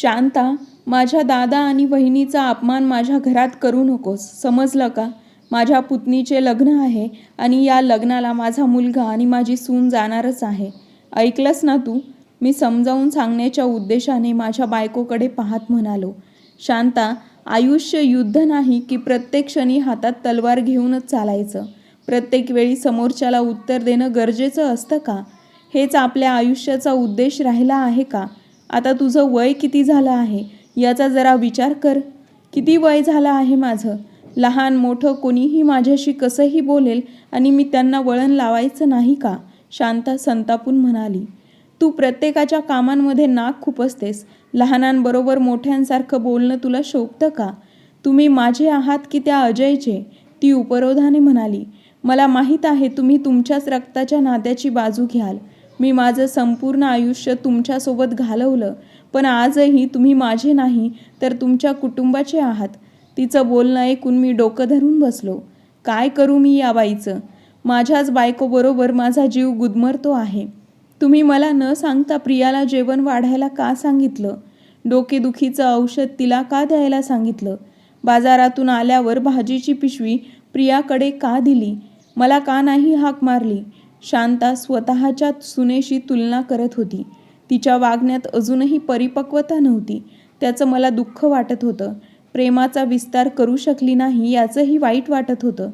शांता माझ्या दादा आणि वहिनीचा अपमान माझ्या घरात करू नकोस. समजलं का? माझ्या पुतणीचे लग्न आहे आणि या लग्नाला माझा मुलगा आणि माझी सून जाणारच आहे. ऐकलंस ना तू? मी समजावून सांगण्याच्या उद्देशाने माझ्या बायकोकडे पाहत म्हणालो. शांता आयुष्य युद्ध नाही की प्रत्येक क्षणी हातात तलवार घेऊनच चालायचं. प्रत्येक वेळी समोरच्याला उत्तर देणं गरजेचं असतं का? हेच आपल्या आयुष्याचा उद्देश राहिला आहे का? आता तुझं वय किती झालं आहे? याचा जरा विचार कर. किती वय झालं आहे माझं? लहान मोठं कोणीही माझ्याशी कसंही बोलेल आणि मी त्यांना वळण लावायचं नाही का? शांता संतापून म्हणाली. तू प्रत्येकाच्या कामांमध्ये नाक खुपसतेस लहानांबरोबर मोठ्यांसारखं बोलणं तुला शोभतं का? तुम्ही माझे आहात की त्या अजयचे? ती उपरोधाने म्हणाली. मला माहीत आहे तुम्ही तुमच्याच रक्ताच्या नात्याची बाजू घ्याल. मी माझं संपूर्ण आयुष्य तुमच्यासोबत घालवलं पण आजही तुम्ही माझे नाही तर तुमच्या कुटुंबाचे आहात. तिचं बोलणं ऐकून मी डोकं धरून बसलो. काय करू मी या बाईचं? माझ्याच बायकोबरोबर माझा जीव गुदमरतो आहे. तुम्ही मला न सांगता प्रियाला जेवण वाढायला का सांगितलं? डोकेदुखीचं औषध तिला का द्यायला सांगितलं? बाजारातून आल्यावर भाजीची पिशवी प्रियाकडे का दिली? मला का नाही हाक मारली? शांता स्वतःच्या सुनेशी तुलना करत होती. तिच्या वागण्यात अजूनही परिपक्वता नव्हती. त्याचं मला दुःख वाटत होतं. प्रेमाचा विस्तार करू शकली नाही याचंही वाईट वाटत होतं.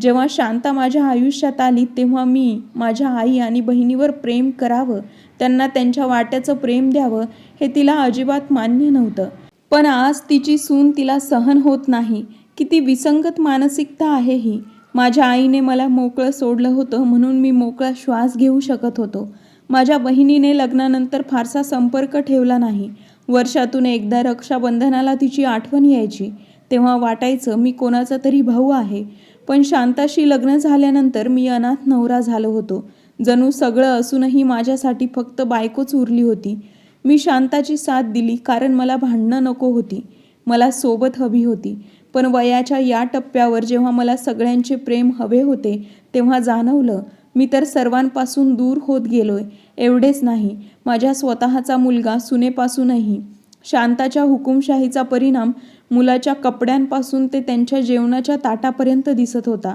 जेव्हा शांता माझ्या आयुष्यात आली तेव्हा मी माझ्या आई आणि बहिणीवर प्रेम करावं त्यांना त्यांच्या वाट्याचं प्रेम द्यावं हे तिला अजिबात मान्य नव्हतं. पण आज तिची सून तिला सहन होत नाही. किती विसंगत मानसिकता आहे ही. माझ्या आईने मला मोकळं सोडलं होतं म्हणून मी मोकळा श्वास घेऊ शकत होतो. माझ्या बहिणीने लग्नानंतर फारसा संपर्क ठेवला नाही. वर्षातून एकदा रक्षाबंधनाला तिची आठवण यायची. तेव्हा वाटायचं मी कोणाचा तरी भाऊ आहे. पण शांताशी लग्न झाल्यानंतर मी अनाथ नवरा झालो होतो. जणू सगळं असूनही माझ्यासाठी फक्त बायकोच उरली होती. मी शांताची साथ दिली कारण मला भांडणं नको होती. मला सोबत हवी होती. पण वयाच्या या टप्प्यावर जेव्हा मला सगळ्यांचे प्रेम हवे होते तेव्हा जाणवलं मी तर सर्वांपासून दूर होत गेलोय. एवढेच नाही माझ्या स्वतःचा मुलगा सुनेपासूनही. शांताच्या हुकुमशाहीचा परिणाम मुलाच्या कपड्यांपासून ते त्यांच्या जेवणाच्या ताटापर्यंत दिसत होता.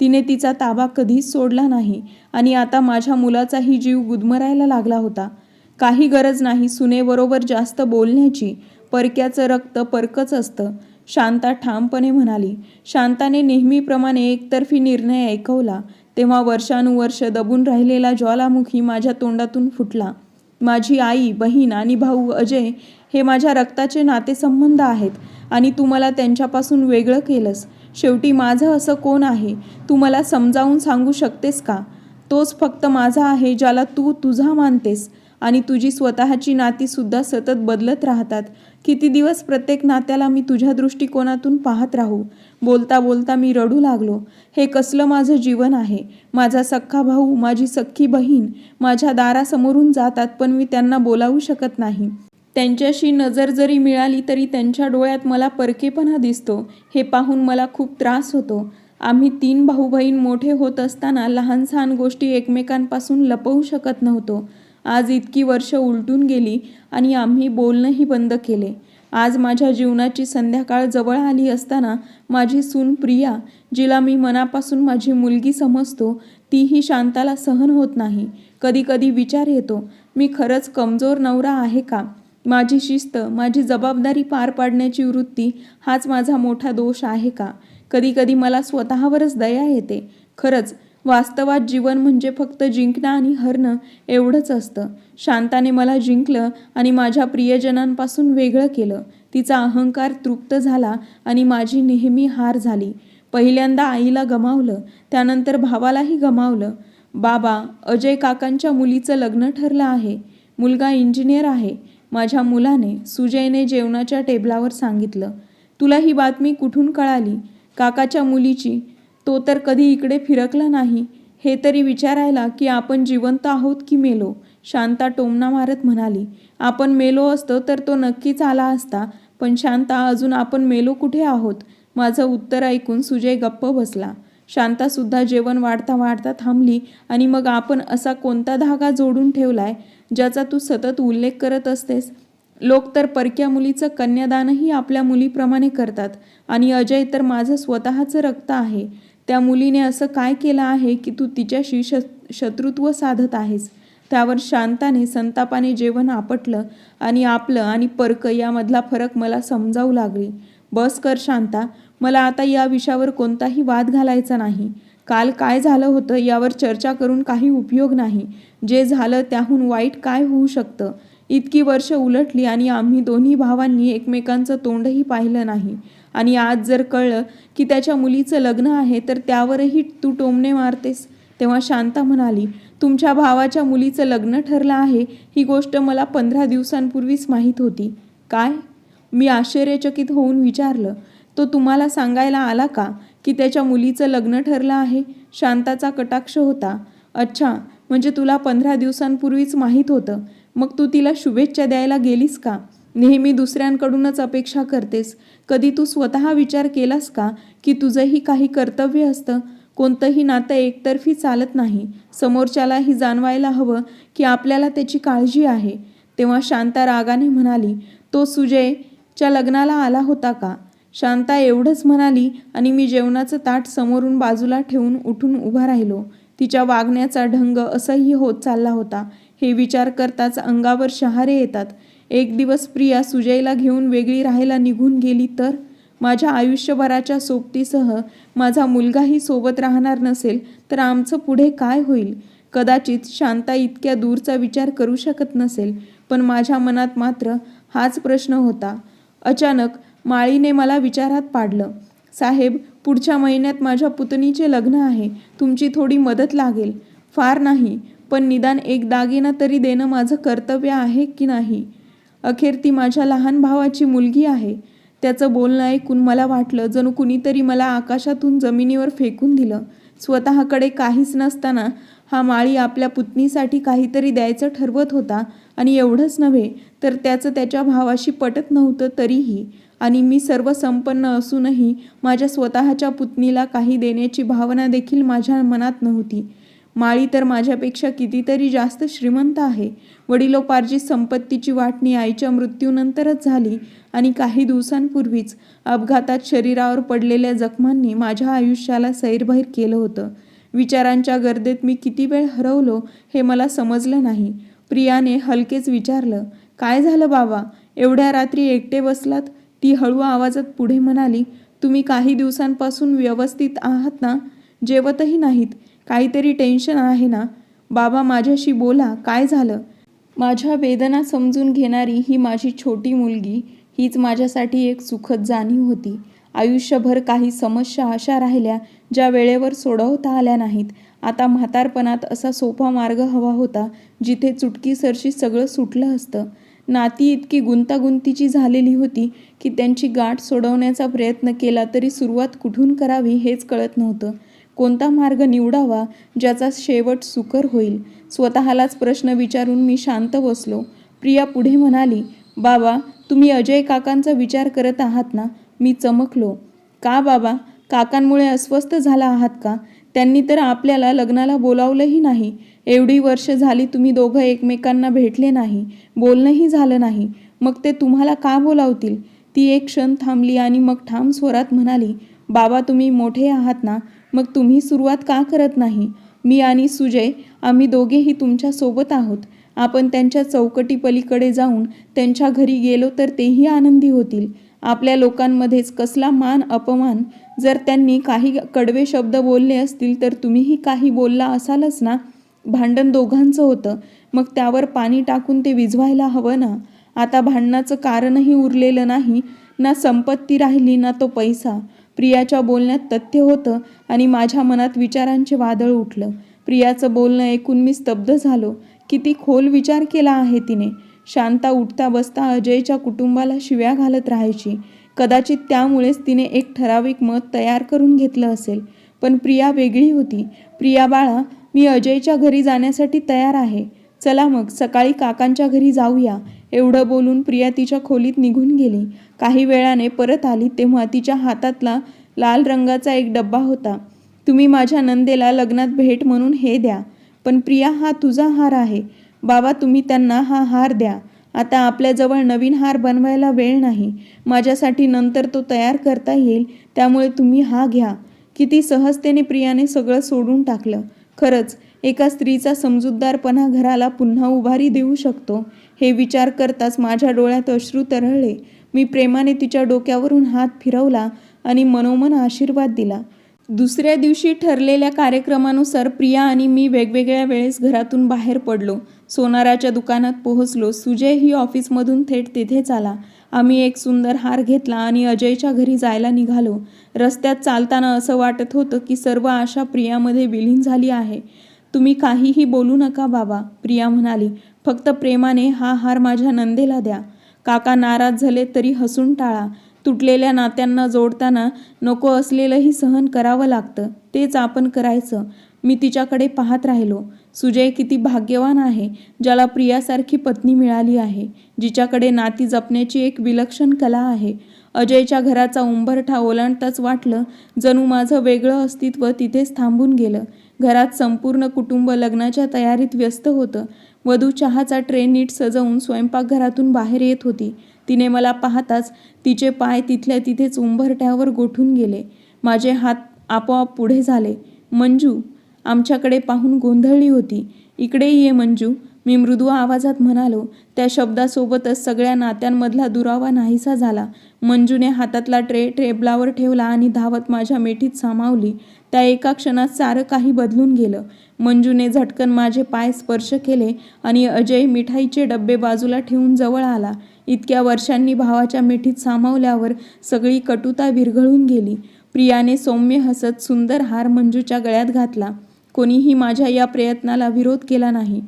तिने तिचा ताबा कधीच सोडला नाही आणि आता माझ्या मुलाचाही जीव गुदमरायला लागला होता. काही गरज नाही सुनेबरोबर जास्त बोलण्याची परक्याचं रक्त परकच असतं. शांता ठामपणे म्हणाली शांताने नेहमीप्रमाणे एकतर्फी निर्णय ऐकवला तेव्हा वर्षानुवर्ष दबून राहिलेला ज्वालामुखी माझ्या तोंडातून फुटला. माझी आई बहीण आणि भाऊ अजय हे माझ्या रक्ताचे नातेसंबंध आहेत आणि तू मला त्यांच्यापासून वेगळं केलंस. शेवटी माझं असं कोण आहे? तू मला समजावून सांगू शकतेस का? तोच फक्त माझा आहे ज्याला तू तुझा मानतेस. आणि तुझी स्वतःची नातीसुद्धा सतत बदलत राहतात. किती दिवस प्रत्येक नात्याला मी तुझ्या दृष्टिकोनातून पाहत राहू? बोलता बोलता मी रडू लागलो. हे कसलं माझं जीवन आहे? माझा सख्खा भाऊ माझी सख्खी बहीण माझ्या दारासमोरून जातात पण मी त्यांना बोलावू शकत नाही. त्यांच्याशी नजर जरी मिळाली तरी त्यांच्या डोळ्यात मला परकेपणा दिसतो. हे पाहून मला खूप त्रास होतो. आम्ही तीन भाऊ बहीण मोठे होत असताना लहान सहान गोष्टी एकमेकांपासून लपवू शकत नव्हतो. आज इतकी वर्ष उलटून गेली आणि आम्ही बोलणंही बंद केले. आज माझ्या जीवनाची संध्याकाळ जवळ आली असताना माझी सून प्रिया जिला मी मनापासून माझी मुलगी समजतो तीही शांताला सहन होत नाही. कधीकधी विचार येतो मी खरंच कमजोर नवरा आहे का? माझी शिस्त माझी जबाबदारी पार पाडण्याची वृत्ती हाच माझा मोठा दोष आहे का? कधी कधी मला स्वतःवरच दया येते. खरंच वास्तवात जीवन म्हणजे फक्त जिंकणं आणि हरणं एवढंच असतं. शांताने मला जिंकलं आणि माझ्या प्रियजनांपासून वेगळं केलं. तिचा अहंकार तृप्त झाला आणि माझी नेहमी हार झाली. पहिल्यांदा आईला गमावलं त्यानंतर भावालाही गमावलं. बाबा अजय काकांच्या मुलीचं लग्न ठरलं आहे. मुलगा इंजिनियर आहे. माझ्या मुलाने सुजयने जेवणाच्या टेबलावर सांगितलं. तुला ही बातमी कुठून कळाली? काकाच्या मुलीची तो तर कधी इकडे फिरकला नाही. हे तरी विचारायला की आपण जिवंत आहोत की मेलो? शांता टोमना मारत म्हणाली आपण मेलो असतो तर तो नक्कीच आला असता पण शांता अजून आपण मेलो कुठे आहोत? माझं उत्तर ऐकून सुजय गप्प बसला. शांतासुद्धा जेवण वाढता वाढता थांबली आणि मग आपण असा कोणता धागा जोडून ठेवलाय ज्याचा तू सतत उल्लेख करत असतेस? लोक तर परक्या मुलीचं कन्यादानही आपल्या मुलीप्रमाणे करतात आणि अजय तर माझं स्वतःचं रक्त आहे. त्या मुलीने असं काय केलं आहे की तू तिच्याशी श शत्रुत्व साधत आहेस? त्यावर शांताने संतापाने जेवण आपटलं आणि आपलं आणि पर्क यामधला फरक मला समजावू लागली. बस कर शांता मला आता या विषयावर कोणताही वाद घालायचा नाही. काल काय झालं होतं यावर चर्चा करून काही उपयोग नाही. जे झालं त्याहून वाईट काय होऊ शकतं? इतकी वर्ष उलटली आणि आम्ही दोन्ही भावांनी एकमेकांचं तोंडही पाहिलं नाही. आणि आज जर कळलं की त्याच्या मुलीचं लग्न आहे तर त्यावरही तू टोमणे मारतेस. तेव्हा शांता म्हणाली तुमच्या भावाच्या मुलीचं लग्न ठरलं आहे ही गोष्ट मला पंधरा दिवसांपूर्वीच माहीत होती. काय? मी आश्चर्यचकित होऊन विचारलं तो तुम्हाला सांगायला आला का की त्याच्या मुलीचं लग्न ठरलं आहे? शांताचा कटाक्ष होता. अच्छा म्हणजे तुला पंधरा दिवसांपूर्वीच माहीत होतं. मग तू तिला शुभेच्छा द्यायला गेलीस का? नेहमी दुसऱ्यांकडूनच अपेक्षा करतेस. कधी तू स्वतः विचार केलास का की तुझंही काही कर्तव्य असतं? कोणतंही नातं एकतर्फी चालत नाही. समोरच्यालाही जाणवायला हवं की आपल्याला त्याची काळजी आहे. तेव्हा शांता रागाने म्हणाली तो सुजयच्या लग्नाला आला होता का? शांता एवढंच म्हणाली आणि मी जेवणाचं ताट समोरून बाजूला ठेवून उठून उभा राहिलो. तिच्या वागण्याचा ढंग असह्य होत चालला होता. हे विचार करताच अंगावर शहारे येतात. एक दिवस प्रिया सुजयला घेऊन वेगळी राहायला निघून गेली तर? माझ्या आयुष्यभराच्या सोबतीसह माझा मुलगाही सोबत राहणार नसेल तर आमचं पुढे काय होईल? कदाचित शांता इतक्या दूरचा विचार करू शकत नसेल पण माझ्या मनात मात्र हाच प्रश्न होता. अचानक माळीने मला विचारात पाडलं साहेब पुढच्या महिन्यात माझ्या पुतणीचे लग्न आहे तुमची थोडी मदत लागेल. फार नाही पण निदान एक दागिना तरी देणं माझं कर्तव्य आहे की नाही? अखेर ती माझ्या लहान भावाची मुलगी आहे. त्याचं बोलणं ऐकून मला वाटलं जणू कुणीतरी मला आकाशातून जमिनीवर फेकून दिलं. स्वतःकडे काहीच नसताना हा माळी आपल्या पुतणीसाठी काहीतरी द्यायचं ठरवत होता आणि एवढंच नव्हे तर त्याचं त्याच्या भावाशी पटत नव्हतं तरीही. आणि मी सर्व संपन्न असूनही माझ्या स्वतःच्या पुतणीला काही देण्याची भावना देखील माझ्या मनात नव्हती. माळी तर माझ्यापेक्षा कितीतरी जास्त श्रीमंत आहे. वडिलोपार्जित संपत्तीची वाटणी आईच्या मृत्यूनंतरच झाली आणि काही दिवसांपूर्वीच अपघातात शरीरावर पडलेल्या जखमांनी माझ्या आयुष्याला सैरभैर केलं होतं. विचारांच्या गर्देत मी किती वेळ हरवलो हे मला समजलं नाही. प्रियाने हलकेच विचारलं काय झालं बाबा? एवढ्या रात्री एकटे बसलात? ती हळू आवाजात पुढे म्हणाली तुम्ही काही दिवसांपासून व्यवस्थित आहात ना? जेवतही नाहीत. काहीतरी टेन्शन आहे ना? बाबा माझ्याशी बोला काय झालं? माझ्या वेदना समजून घेणारी ही माझी छोटी मुलगी हीच माझ्यासाठी एक सुखद जाणीव होती. आयुष्यभर काही समस्या अशा राहिल्या ज्या वेळेवर सोडवता आल्या नाहीत. आता म्हातारपणात असा सोपा मार्ग हवा होता जिथे चुटकीसरशी सगळं सुटलं असतं. नाती इतकी गुंतागुंतीची झालेली होती की त्यांची गाठ सोडवण्याचा प्रयत्न केला तरी सुरुवात कुठून करावी हेच कळत नव्हतं. कोणता मार्ग निवडावा ज्याचा शेवट सुकर होईल? स्वतःलाच प्रश्न विचारून मी शांत बसलो. प्रिया पुढे म्हणाली बाबा तुम्ही अजय काकांचा विचार करत आहात ना? मी चमकलो. का बाबा? काकांमुळे अस्वस्थ झाला आहात का? त्यांनी तर आपल्याला लग्नाला बोलावलंही नाही. एवढी वर्ष झाली तुम्ही दोघं एकमेकांना भेटले नाही. बोलणंही झालं नाही. मग ते तुम्हाला का बोलावतील? ती एक क्षण थांबली आणि मग ठाम स्वरात म्हणाली बाबा तुम्ही मोठे आहात ना? मग तुम्ही सुरुवात का करत नाही? मी आणि सुजय आम्ही दोघेही तुमच्यासोबत आहोत. आपण त्यांच्या चौकटी पलीकडे जाऊन त्यांच्या घरी गेलो तर तेही आनंदी होतील. आपल्या लोकांमध्येच कसला मान अपमान. जर त्यांनी काही कडवे शब्द बोलले असतील तर तुम्हीही काही बोलला असालच ना? भांडण दोघांचं होतं. मग त्यावर पाणी टाकून ते विझवायला हवं ना? आता भांडणाचं कारणही उरलेलं नाही. ना संपत्ती राहिली ना तो पैसा. प्रियाच्या बोलण्यात तथ्य होतं आणि माझ्या मनात विचारांचे वादळ उठलं. प्रियाचं बोलणं ऐकून मी स्तब्ध झालो. किती खोल विचार केला आहे तिने. शांता उठता बसता अजयच्या कुटुंबाला शिव्या घालत राहायची. कदाचित त्यामुळेच तिने एक ठराविक मत तयार करून घेतलं असेल. पण प्रिया वेगळी होती. प्रिया बाळा मी अजयच्या घरी जाण्यासाठी तयार आहे. चला मग सकाळी काकांच्या घरी जाऊया. एवढं बोलून प्रिया तिच्या खोलीत निघून गेली. काही वेळाने परत आली तेव्हा तिच्या हातातला लाल रंगाचा एक डब्बा होता. तुम्ही माझ्या नंदेला लग्नात भेट म्हणून हे द्या. पण प्रिया हा तुझा हार आहे. बाबा तुम्ही त्यांना हा हार द्या. आता आपल्याजवळ नवीन हार बनवायला वेळ नाही. माझ्यासाठी नंतर तो तयार करता येईल त्यामुळे तुम्ही हा घ्या. किती सहजतेने प्रियाने सगळं सोडून टाकलं. खरंच एका स्त्रीचा समजूतदारपणा घराला पुन्हा उभारी देऊ शकतो हे विचार करताच माझ्या डोळ्यात अश्रू तरळले. मी प्रेमाने तिच्या डोक्यावरून हात फिरवला आणि मनोमन आशीर्वाद दिला. दुसऱ्या दिवशी ठरलेल्या कार्यक्रमानुसार प्रिया आणि मी वेगवेगळ्या वेळेस घरातून बाहेर पडलो. सोनाराच्या दुकानात पोहोचलो. सुजयही ऑफिसमधून थेट तिथेच आला. आम्ही एक सुंदर हार घेतला आणि अजयच्या घरी जायला निघालो. रस्त्यात चालताना असं वाटत होतं की सर्व आशा प्रियामध्ये विलीन झाली आहे. तुम्ही काहीही बोलू नका बाबा प्रिया म्हणाली. फक्त प्रेमाने हा हार माझ्या नंदेला द्या. काका नाराज झाले तरी हसून टाळा. तुटलेल्या नात्यांना जोडताना नको असलेलंही सहन करावं लागतं. तेच आपण करायचं. मी तिच्याकडे पाहत राहिलो. सुजय किती भाग्यवान आहे ज्याला प्रियासारखी पत्नी मिळाली आहे जिच्याकडे नाती जपण्याची एक विलक्षण कला आहे. अजयच्या घराचा उंबरठा ओलांडताच वाटलं जणू माझं वेगळं अस्तित्व तिथेच थांबून गेलं. घरात संपूर्ण कुटुंब लग्नाच्या तयारीत व्यस्त होतं. वधू चहाचा ट्रे नीट सजवून स्वयंपाकघरातून बाहेर येत होती. तिने मला पाहताच तिचे पाय तिथल्या तिथेच उंबरठ्यावर गोठून गेले. माझे हात आपोआप पुढे झाले. मंजू आमच्याकडे पाहून गोंधळली होती. इकडे ये मंजू मी मृदू आवाजात म्हणालो. त्या शब्दासोबतच सगळ्या नात्यांमधला दुरावा नाहीसा झाला. मंजूने हातातला ट्रे टेबलावर ठेवला आणि धावत माझ्या मेठीत सामावली. त्या एका क्षणात सारं काही बदलून गेलं. मंजूने झटकन माझे पाय स्पर्श केले आणि अजय मिठाईचे डब्बे बाजूला ठेवून जवळ आला. इतक्या वर्षांनी भावाच्या मिठीत सामावल्यावर सगळी कटुता विरघळून गेली. प्रियाने सौम्य हसत सुंदर हार मंजूच्या गळ्यात घातला. कोणीही माझ्या या प्रयत्नाला विरोध केला नाही.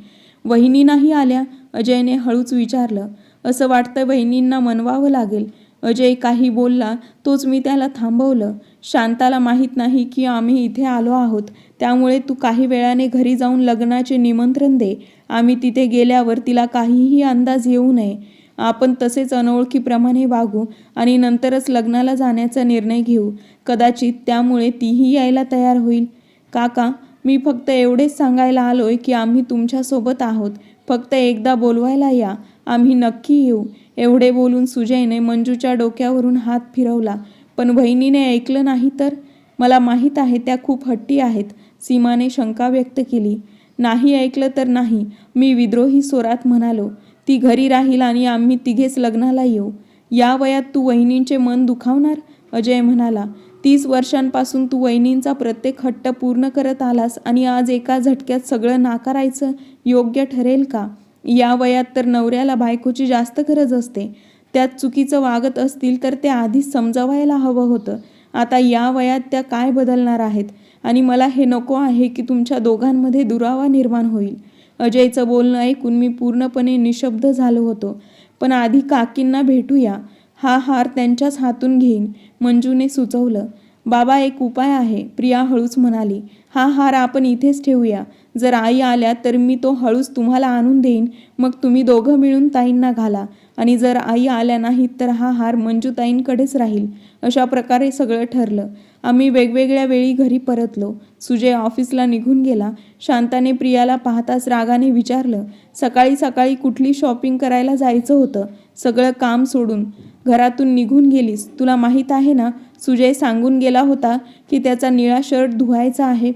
वहिनी नाही आल्या अजयने हळूच विचारलं. असं वाटतं वहिनींना मनवावं लागेल. अजय काही बोलला तोच मी त्याला थांबवलं. शांताला माहीत नाही की आम्ही इथे आलो आहोत. त्यामुळे तू काही वेळाने घरी जाऊन लग्नाचे निमंत्रण दे. आम्ही तिथे गेल्यावर तिला काहीही अंदाज येऊ नये. आपण तसेच अनोळखीप्रमाणे वागू आणि नंतरच लग्नाला जाण्याचा निर्णय घेऊ. कदाचित त्यामुळे तीही यायला तयार होईल. काका मी फक्त एवढेच सांगायला आलोय की आम्ही तुमच्यासोबत आहोत. फक्त एकदा बोलवायला या. आम्ही नक्की येऊ. एवढे बोलून सुजयने मंजूच्या डोक्यावरून हात फिरवला. पण वहिनीने ऐकलं नाही तर? मला माहीत आहे त्या खूप हट्टी आहेत सीमाने शंका व्यक्त केली. नाही ऐकलं तर नाही मी विद्रोही स्वरात म्हणालो. ती घरी राहील आणि आम्ही तिघेच लग्नाला येऊ. या वयात तू वहिनींचे मन दुखावणार? अजय म्हणाला. तीस वर्षांपासून तू वहिनींचा प्रत्येक हट्ट पूर्ण करत आलास आणि आज एका झटक्यात सगळं नाकारायचं योग्य ठरेल का? या वयात तर नवऱ्याला बायकोची जास्त गरज असते. त्यात चुकीचं वागत असतील तर ते आधीच समजावायला हवं होतं. आता या वयात त्या काय बदलणार आहेत? आणि मला हे नको आहे की तुमच्या दोघांमध्ये दुरावा निर्माण होईल. अजयचं बोलणं ऐकून मी पूर्णपणे निशब्द झालो होतो. पण आधी काकींना भेटूया. हा हार त्यांच्याच हातून घेईन मंजूने सुचवलं. बाबा एक उपाय आहे. प्रिया हळूच म्हणाली हा हार आपण इथेच ठेवूया. जर आई आल्या तर मी तो हळूच तुम्हाला आणून देईन. मग तुम्ही दोघं मिळून ताईंना घाला. आणि जर आई आल्या नाहीत तर हा हार मंजूताईंकडेच राहील. अशा प्रकारे सगळं ठरलं. आम्ही वेगवेगळ्या वेळी घरी परतलो. सुजय ऑफिसला निघून गेला. शांताने प्रियाला पाहताच रागाने विचारलं सकाळी सकाळी कुठली शॉपिंग करायला जायचं होतं? सगळं काम सोडून घरातून निघून गेलीस. तुला माहीत आहे ना सुजय सांगून गेला होता की त्याचा निळा शर्ट धुवायचा आहे.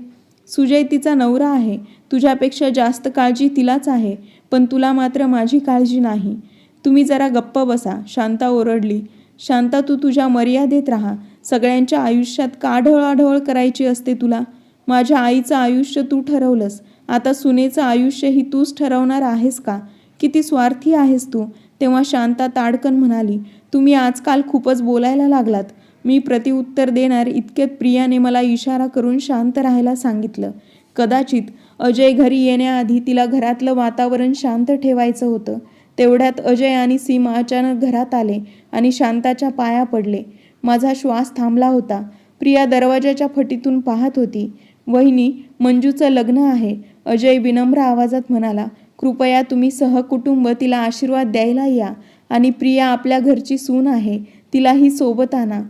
सुजय तिचा नवरा आहे. तुझ्यापेक्षा जास्त काळजी तिलाच आहे. पण तुला मात्र माझी काळजी नाही. तुम्ही जरा गप्प बसा. शांता ओरडली. शांता तू तुझ्या मर्यादेत राहा. सगळ्यांच्या आयुष्यात का करायची असते तुला. माझ्या आईचं आयुष्य तू ठरवलंस. आता सुनेचं आयुष्यही तूच ठरवणार आहेस का? किती स्वार्थी आहेस तू. तेव्हा शांता ताडकन म्हणाली तुम्ही आजकाल खूपच बोलायला लागलात. मी प्रतिउत्तर देणार इतक्यात प्रियाने मला इशारा करून शांत राहायला सांगितलं. कदाचित अजय घरी येण्याआधी तिला घरातलं वातावरण शांत ठेवायचं होतं. तेवढ्यात अजय आणि सीमा अचानक घरात आले आणि शांताच्या पाया पडले. माझा श्वास थांबला होता. प्रिया दरवाजाच्या फटीतून पाहत होती. वहिनी मंजूचं लग्न आहे. अजय विनम्र आवाजात म्हणाला कृपया तुम्ही सहकुटुंब तिला आशीर्वाद द्यायला या आणि प्रिया आपल्या घरची सून आहे तिलाही सोबत आणा.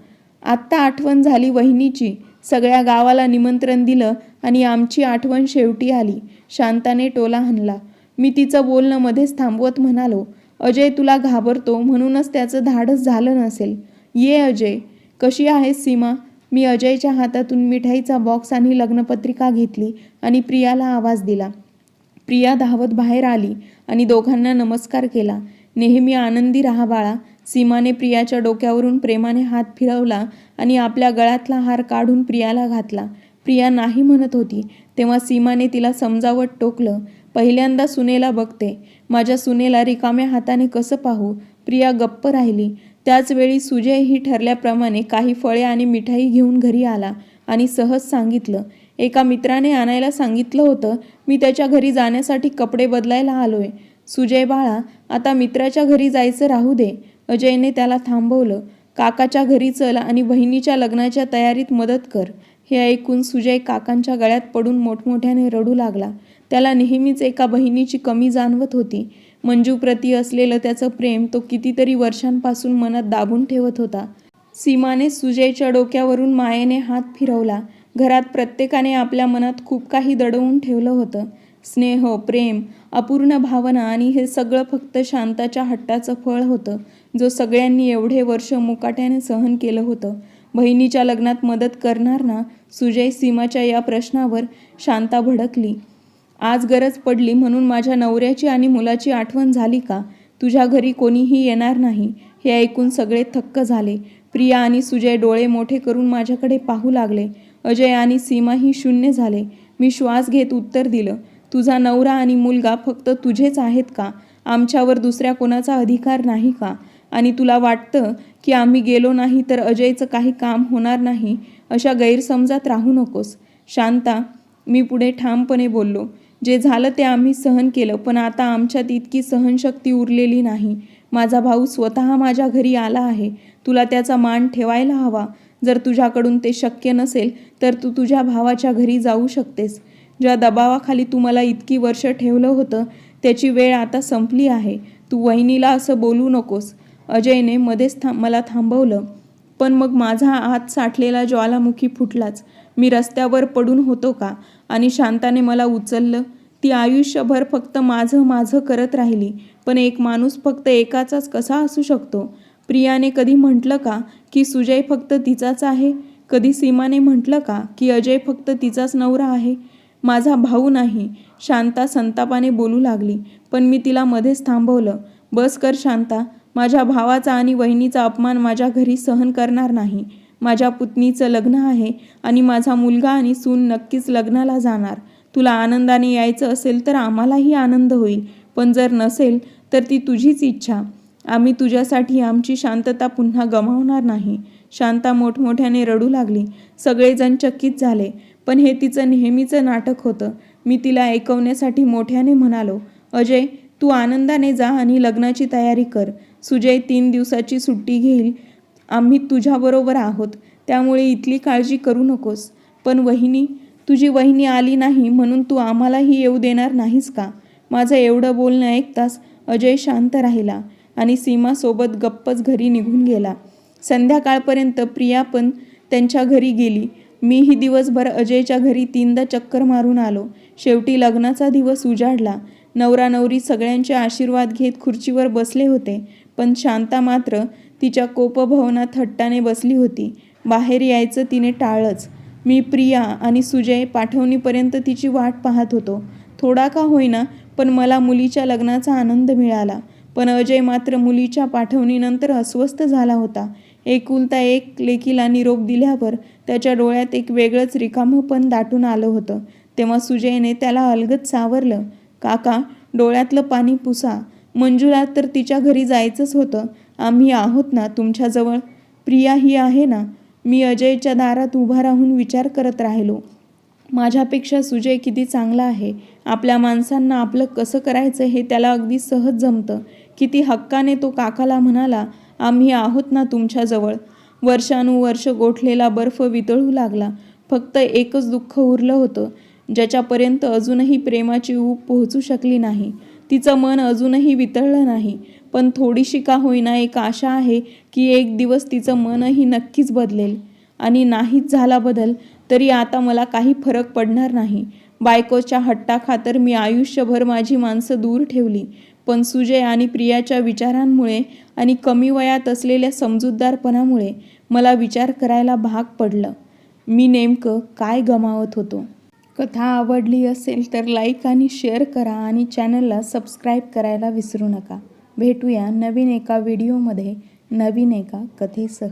आत्ता आठवण झाली वहिनीची. सगळ्या गावाला निमंत्रण दिलं आणि आमची आठवण शेवटी आली. शांताने टोला हाणला. मी तिचं बोलणं मध्येच थांबवत म्हणालो अजय तुला घाबरतो म्हणूनच त्याचं धाडस झालं नसेल. ये अजय. कशी आहेस सीमा? मी अजयच्या हातातून मिठाईचा बॉक्स आणि लग्नपत्रिका घेतली आणि प्रियाला आवाज दिला. प्रिया धावत बाहेर आली आणि दोघांना नमस्कार केला. नेहमी आनंदी राहा बाळा. सीमाने प्रियाच्या डोक्यावरून प्रेमाने हात फिरवला आणि आपल्या गळ्यातला हार काढून प्रियाला घातला. प्रिया नाही म्हणत होती तेव्हा सीमाने तिला समजावत टोकलं पहिल्यांदा सुनेला बघते. माझ्या सुनेला रिकाम्या हाताने कसं पाहू प्रिया गप्प राहिली. त्याचवेळी सुजय सुजयही ठरल्याप्रमाणे काही फळे आणि मिठाई घेऊन घरी आला आणि सहज सांगितलं एका मित्राने आणायला सांगितलं होतं मी त्याच्या घरी जाण्यासाठी कपडे बदलायला आलोय. सुजय बाळा आता मित्राच्या घरी जायचं राहू दे. अजयने त्याला थांबवलं काकाच्या घरी चल आणि बहिणीच्या लग्नाच्या तयारीत मदत कर. हे ऐकून सुजय काकांच्या गळ्यात पडून मोठमोठ्याने रडू लागला. त्याला नेहमीच एका बहिणीची कमी जाणवत होती. मंजूप्रती असलेलं त्याचं प्रेम तो कितीतरी वर्षांपासून मनात दाबून ठेवत होता. सीमाने सुजयच्या डोक्यावरून मायेने हात फिरवला. घरात प्रत्येकाने आपल्या मनात खूप काही दडवून ठेवलं होतं. स्नेह प्रेम अपूर्ण भावना आणि हे सगळं फक्त शांताच्या हट्टाचं फळ होतं जो सगळ्यांनी एवढे वर्ष मुकाट्याने सहन केलं होतं. बहिणीच्या लग्नात मदत करणार ना सुजय सीमाच्या या प्रश्नावर शांता भडकली. आज गरज पडली म्हणून माझ्या नवऱ्याची आणि मुलाची आठवण झाली का? तुझ्या घरी कोणीही येणार नाही. हे ऐकून सगळे थक्क झाले. प्रिया आणि सुजय डोळे मोठे करून माझ्याकडे पाहू लागले. अजय आणि सीमाही शून्य झाले. मी श्वास घेत उत्तर दिलं तुझा नवरा आणि मुलगा फक्त तुझेच आहेत का? आमच्यावर दुसऱ्या कोणाचा अधिकार नाही का? आणि तुला वाटतं की आम्ही गेलो नाही तर अजयचं काही काम होणार नाही? अशा गैरसमजात राहू नकोस. शांता मी पुढे ठामपणे बोललो जे झालं ते आम्ही सहन केलं पण आता आमच्यात इतकी सहनशक्ती उरलेली नाही. माझा भाऊ स्वतः माझ्या घरी आला आहे. तुला त्याचा मान ठेवायला हवा. जर तुझ्याकडून ते शक्य नसेल तर तू तुझ्या भावाच्या घरी जाऊ शकतेस. ज्या दबावाखाली तू मला इतकी वर्ष ठेवलं होतं त्याची वेळ आता संपली आहे. तू वहिनीला असं बोलू नकोस. अजयने मध्येच थांब मला थांबवलं. पण मग माझा हात साठलेला ज्वालामुखी फुटलाच. मी रस्त्यावर पडून होतो का? आणि शांताने मला उचललं. ती आयुष्यभर फक्त माझं माझं करत राहिली. पण एक माणूस फक्त एकाचाच कसा असू शकतो? प्रियाने कधी म्हटलं का की सुजय फक्त तिचाच आहे? कधी सीमाने म्हटलं का की अजय फक्त तिचाच नवरा आहे? माझा भाऊ नाही. शांता संतापाने बोलू लागली पण मी तिला मध्येच थांबवलं. बस कर शांता. माझ्या भावाचा आणि वहिनीचा अपमान माझ्या घरी सहन करणार नाही. माझ्या पुतणीचं लग्न आहे आणि माझा मुलगा आणि सून नक्कीच लग्नाला जाणार. तुला आनंदाने यायचं असेल तर आम्हालाही आनंद होईल पण जर नसेल तर ती तुझीच इच्छा. आम्ही तुझ्यासाठी आमची शांतता पुन्हा गमावणार नाही. शांता मोठमोठ्याने रडू लागली. सगळेजण चकित झाले. पण हे तिचं नेहमीचं नाटक होतं. मी तिला ऐकवण्यासाठी मोठ्याने म्हणालो अजय तू आनंदाने जा आणि लग्नाची तयारी कर. सुजय तीन दिवसाची सुट्टी घेईल. आम्ही तुझ्याबरोबर आहोत. त्यामुळे इथली काळजी करू नकोस. पण वहिनी तुझी वहिनी आली नाही म्हणून तू आम्हालाही येऊ देणार नाहीस का? माझं एवढं बोलणं ऐकताच अजय शांत राहिला. आणि सीमासोबत गप्पच घरी निघून गेला. संध्याकाळपर्यंत प्रिया पण त्यांच्या घरी गेली. मीही दिवसभर अजयच्या घरी तीनदा चक्कर मारून आलो. शेवटी लग्नाचा दिवस उजाडला. नवरा नवरी सगळ्यांचे आशीर्वाद घेत खुर्चीवर बसले होते. पण शांता मात्र तिच्या कोपभवनात हट्टाने बसली होती. बाहेर यायचं तिने टाळच. मी प्रिया आणि सुजय पाठवणीपर्यंत तिची वाट पाहत होतो. थोडा का होईना पण मला मुलीच्या लग्नाचा आनंद मिळाला. पण अजय मात्र मुलीच्या पाठवणीनंतर अस्वस्थ झाला होता. एकुलता एक लेकीला निरोप दिल्यावर त्याच्या डोळ्यात एक वेगळंच रिकामपण दाटून आलं होतं. तेव्हा सुजयने त्याला अलगत सावरलं काका डोळ्यातलं पाणी पुसा. मंजुला तर तिच्या घरी जायचंच होतं. आम्ही आहोत ना तुमच्याजवळ? प्रिया ही आहे ना? मी अजयच्या दारात उभा राहून विचार करत राहिलो. माझ्यापेक्षा सुजय किती चांगला आहे. आपल्या माणसांना आपलं कसं करायचं हे त्याला अगदी सहज जमतं. किती हक्काने तो काकाला म्हणाला आम्ही आहोत ना तुमच्याजवळ वर्षानुवर्ष गोठलेला बर्फ वितळू लागला. फक्त एकच दुःख उरलं होतं ज्याच्यापर्यंत अजूनही प्रेमाची ऊब पोहोचू शकली नाही. तिचं मन अजूनही वितळलं नाही. पण थोडीशी का होईना एक आशा आहे की एक दिवस तिचं मनही नक्कीच बदलेल. आणि नाहीच झाला बदल तरी आता मला काही फरक पडणार नाही. बायकोच्या हट्टाखातर मी आयुष्यभर माझी माणसं दूर ठेवली. पण सुजय आणि प्रियाच्या विचारांमुळे आणि कमी वयात असलेल्या समजूतदारपणामुळे मला विचार करायला भाग पडलं. मी नेमकं काय गमावत होतो? कथा आवडली असेल तर लाईक आणि शेअर करा आणि चॅनलला सबस्क्राईब करायला विसरू नका. भेटूया नवीन एका व्हिडिओमध्ये नवीन एका कथेसह.